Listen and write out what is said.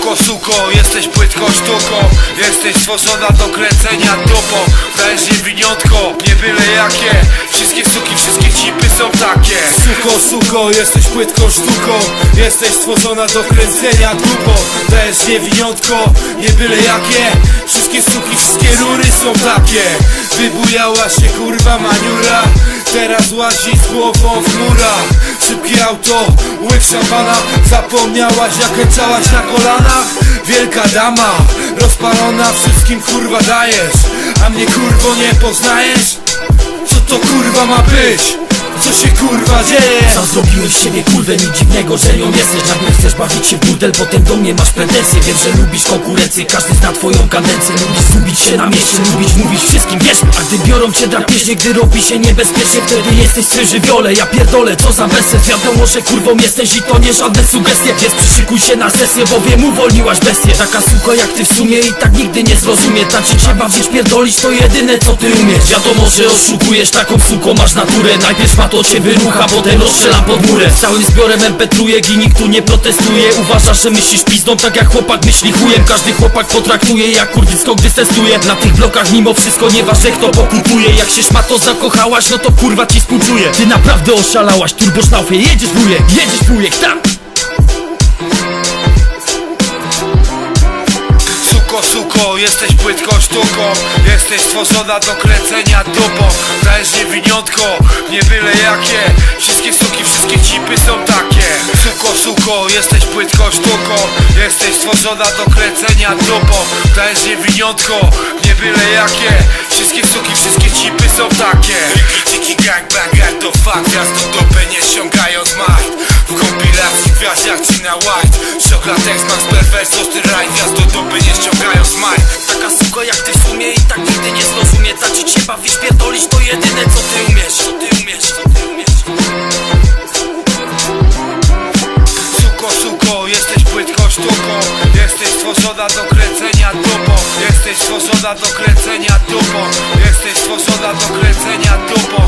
Suko, suko, jesteś płytką sztuką. Jesteś stworzona do kręcenia dupą. Dajesz niewiniątko, nie byle jakie. Wszystkie suki, wszystkie cipy są takie. Suko, suko, jesteś płytką sztuką. Jesteś stworzona do kręcenia dupą. Dajesz niewiniątko, nie byle jakie. Wszystkie suki, wszystkie rury są takie. Wybujała się kurwa maniura. Teraz łazi z głową w mura Szybkie auto, łyk szampana Zapomniałaś jak kręcałaś na kolanach Wielka dama, rozpalona Wszystkim kurwa dajesz A mnie kurwo nie poznajesz? Co to kurwa ma być? Co się kurwa dzieje? Co zrobiłeś siebie kurwę, nic dziwnego, że nią jesteś. Nagle chcesz bawić się w burdel, potem do mnie masz pretensje Wiem, że lubisz konkurencję, każdy zna twoją kadencję. Lubisz zgubić się na mieście, lubisz mówić wszystkim, wierz mi A gdy biorą cię drapieżnie, gdy robi się niebezpiecznie Wtedy jesteś w żywiole, ja pierdolę, co za bezsens. Wiadomo, że kurwą jesteś i to nie żadne sugestie. Więc przyszykuj się na sesję, bo wiem, uwolniłaś bestię. Taka suka jak ty w sumie i tak nigdy nie zrozumie. Tańczyć się bawisz, pierdolić to jedyne co ty umiesz. Wiadomo, że oszukujesz, taką suką masz naturę. Najpierw to cię wyrucha, potem rozstrzelam pod murę. Całym zbiorem MP3 i nikt tu nie protestuje. Uważasz, że myślisz pizdą, tak jak chłopak myśli chujem Każdy chłopak potraktuje jak kurwisko, gdy testuje. Na tych blokach mimo wszystko nieważne kto pokutuje. Jak się szmato zakochałaś, no to kurwa ci współczuję. Ty naprawdę oszalałaś, turbosznaufie, jedziesz wujek, jedziesz wujek, tam Suko, jesteś płytką sztuką. Jesteś stworzona do kręcenia dupą. Dajesz niewiniątko, nie byle jakie. Wszystkie suki, wszystkie cipy są takie. Suko, suko, jesteś płytką sztuką. Jesteś stworzona do kręcenia dupą. Dajesz niewiniątko, nie byle jakie. Wszystkie suki, wszystkie cipy są takie Gina White Szokla Texman z perwersą styl raj Gwiazd do dupy nie ściągają z majt Taka suka jak ty w sumie i tak nigdy nie zrozumie Tańczyć się bawisz, pierdolić to jedyne co ty umiesz Co ty umiesz, co ty umiesz. Suko, suko, jesteś płytką sztuką Jesteś stworzona do kręcenia dupą Jesteś stworzona do kręcenia dupą Jesteś stworzona do kręcenia dupą